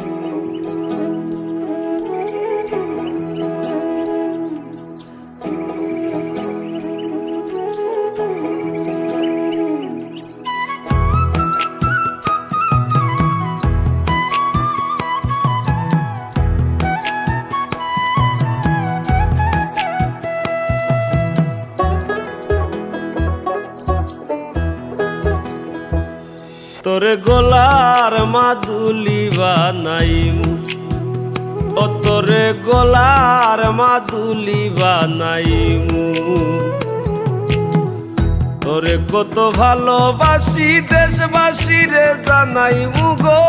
うん তোর গোলার মাদুলি বানাইমু। ও তোর গোলার মাদুলি বানাইমু। তোরে কত ভালোবাসি দেশবাসী রে জানাইমু গো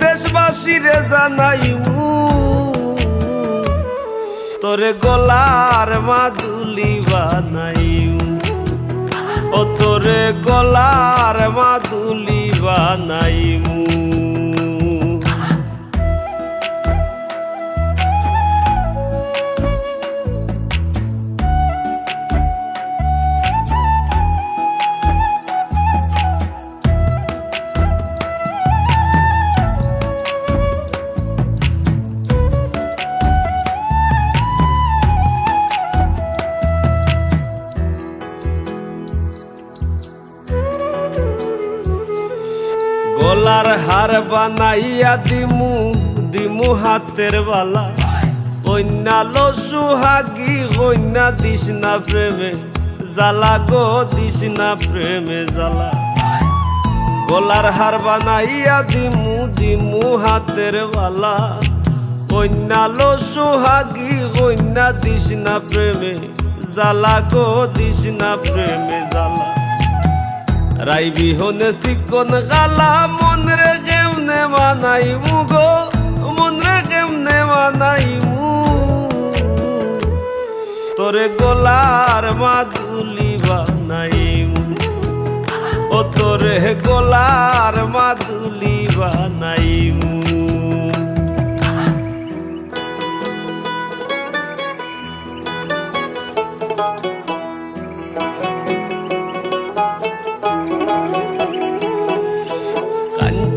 দেশবাসী রে জানাইমু। তোরে গোলার মাদুলি বানাইমু। ও তোরে গলার মাদুলি বানাইমু। গলার হার বানাইয়া দিমু দিমু হাতের বালা। কন্যা লো সুহাগি কন্যা দিস না প্রেমে জ্বালা গো, দিস না প্রেমে জ্বালা। গলার হার বানাইয়া দিমু দিমু হাতের বালা। কন্যা লো সুহাগি কন্যা দিস না প্রেমে জ্বালা গো, দিস না প্রেমে জ্বালা। রাই বিহনে সিকন গালা মন রে কেমনে মানাইমু গো মন রে কেমনে মানাইমু তোরে গোলার মাদুলি বানাই ও তোরে গোলার মাদুলি বানাইমু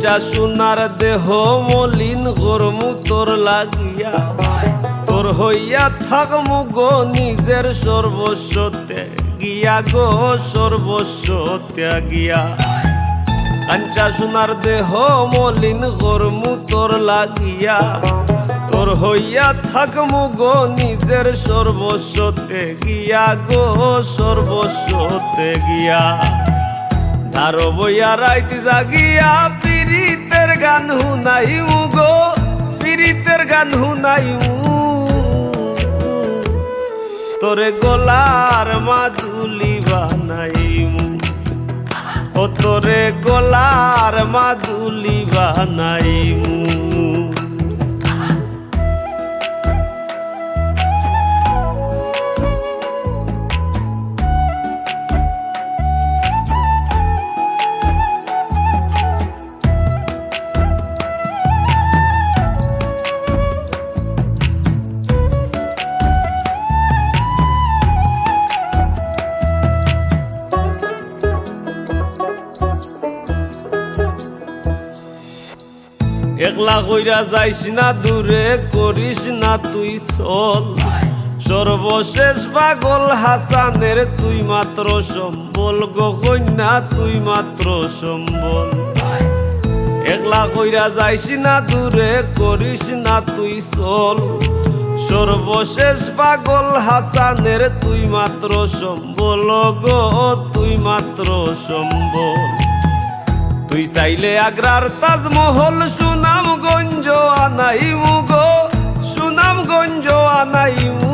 কাঞ্চা সোনার দেহ মলিন গরমু তোর লাগিয়া তোর হইয়া থাকমু গো নিজের সর্বস্ব গিয়া গো, সর্বস্ব ত্যাগিয়া। কাঞ্চা সোনার দেহ মলিন গরমু তোর লাগিয়া। তোর হইয়া থাকমু গো নিজের সর্বস্ব গিয়া গো, সর্বস্ব গিয়া ধারো বইয়া রাইতে জাগিয়া গান হুনাইমু গো পিরিতের গান হুনাইমু তোরে গোলার মাদুলি বানাইমু ও তোরে গোলার মাদুলি বানাইমু একলা কইরা যাইস না দূরে, করিস না তুই চল। সর্বশেষ পাগল হাসানের, তুই মাত্র সম্বল। গো কন্যা, তুই মাত্র সম্বল। একলা কইরা যাইস না দূরে, করিস না তুই চল। সর্বশেষ পাগল হাসানের, তুই মাত্র সম্বল। গো, তুই মাত্র সম্বল। তুই চাইলে আগ্রার তাজমহল সুনাম সুনামগঞ্জ আনাইমু গো, সুনামগঞ্জ আনাইমু।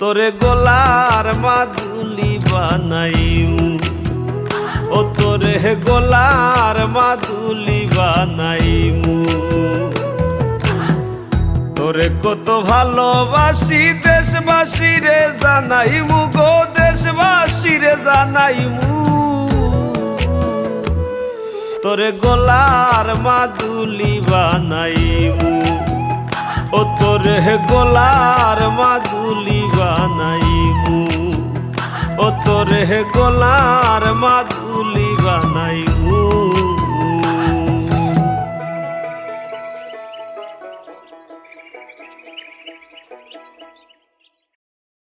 তোরে গোলার মাদুলি বানাইমু। ও তোরে গোলার মাদুলি বানাইমু। তোরে কত ভালোবাসি দেশবাসী রে জানাইমু গো দেশবাসী রে জানাইমু। তোরে গোলার মাদুলি বানাইমু ও তোর গোলার মাদুলি বানাইমু ও তোর গোলার মাদুলি বানাইমু